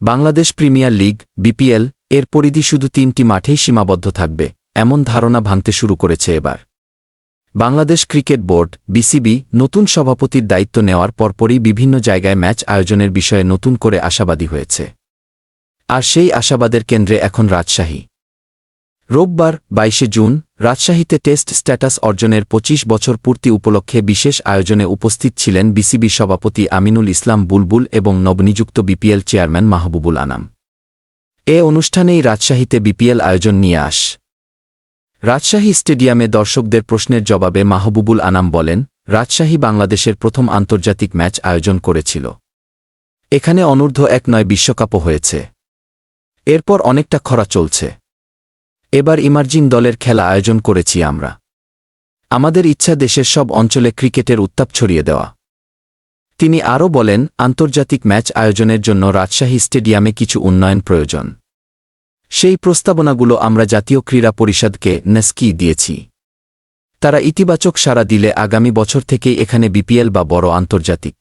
Bangladesh premier league, BPL, এর পরিধি শুধু তিনটি মাঠেই সীমাবদ্ধ থাকবে, এমন ধারণা ভাঙতে শুরু করেছে এবার। বাংলাদেশ ক্রিকেট বোর্ড, বিসিবি, নতুন সভাপতির দায়িত্ব নেওয়ার পরপরই বিভিন্ন জায়গায় ম্যাচ আয়োজনের বিষয়ে নতুন করে আশাবাদী হয়েছে। আর সেই আশাবাদের কেন্দ্রে এখন রাজশাহী। রোববার, বাইশে জুন, রাজশাহীতে টেস্ট স্ট্যাটাস অর্জনের ২৫ বছর পূর্তি উপলক্ষে বিশেষ আয়োজনে উপস্থিত ছিলেন বিসিবি সভাপতি আমিনুল ইসলাম বুলবুল এবং নবনিযুক্ত বিপিএল চেয়ারম্যান মাহবুবুল আনাম। এ অনুষ্ঠানেই রাজশাহীতে বিপিএল আয়োজন নিয়ে আস। রাজশাহী স্টেডিয়ামে দর্শকদের প্রশ্নের জবাবে মাহবুবুল আনাম বলেন, রাজশাহী বাংলাদেশের প্রথম আন্তর্জাতিক ম্যাচ আয়োজন করেছিল। এখানে অনূর্ধ্ব এক নয় বিশ্বকাপও হয়েছে। এরপর অনেকটা খরা চলছে। এবার ইমার্জিং দলের খেলা আয়োজন করেছি আমরা। আমাদের ইচ্ছা দেশের সব অঞ্চলে ক্রিকেটের উত্তাপ ছড়িয়ে দেওয়া। তিনি আরও বলেন, আন্তর্জাতিক ম্যাচ আয়োজনের জন্য রাজশাহী স্টেডিয়ামে কিছু উন্নয়ন প্রয়োজন। সেই প্রস্তাবনাগুলো আমরা জাতীয় ক্রীড়া পরিষদকে নেস্কি দিয়েছি। তারা ইতিবাচক সাড়া দিলে আগামী বছর থেকেই এখানে বিপিএল বা বড় আন্তর্জাতিক।